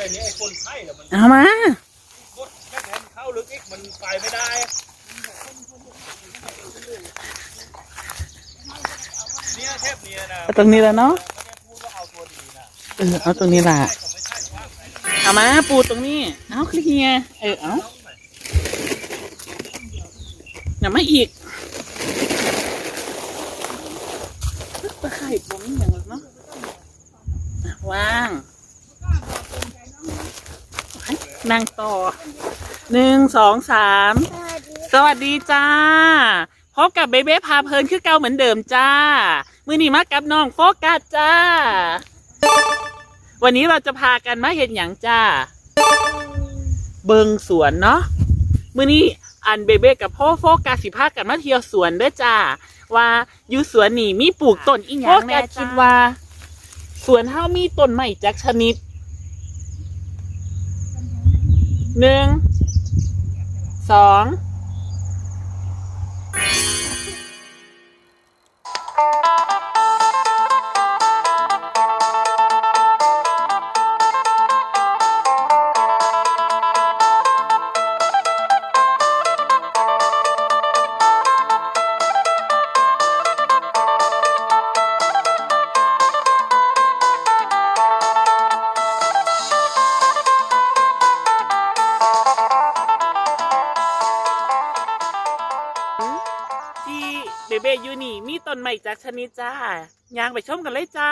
ช่แล้วมันเอามา กดแม่งให้มันเข้าลึกอีกมันไปไม่ได้เนี่ยเทพเนี่ยนะเอาตรงนี้แล้วเนาะ ไม่ได้พูดว่าเอาตัวดีนะเออ เอาตรงนี้ล่ะใช่ก็ไม่ใช่ว่าใส่เอามาปูตรงนี้ เอาเคลียร์เออ เอาอย่ามาอีกตะไคร่ผมอย่างนั้นเนาะอะวาง นั่งต่อหนึ่งสองสามสวัสดีจ้า พบกับเบเบ้พาเพลินคือเก่าเหมือนเดิมจ้า มือนี้มากับน้องโฟกัสจ้า วันนี้เราจะพากันมาเห็นอย่างจ้า เบิงสวนเนาะมือนี้อันเบเบ้กับพ่อโฟกัสสิพากันมาเที่ยวสวนเด้อจ้า ว่าอยู่สวนนี่มีปลูกต้นอีหยังโฟกัแน่สคิดว่า สวนเฮามีต้นใหม่จักชนิด หนึ่งสอง เบเบยูนี่มีต้นใหม่จากชนิดจ้ายางไปชมกันเลยจ้า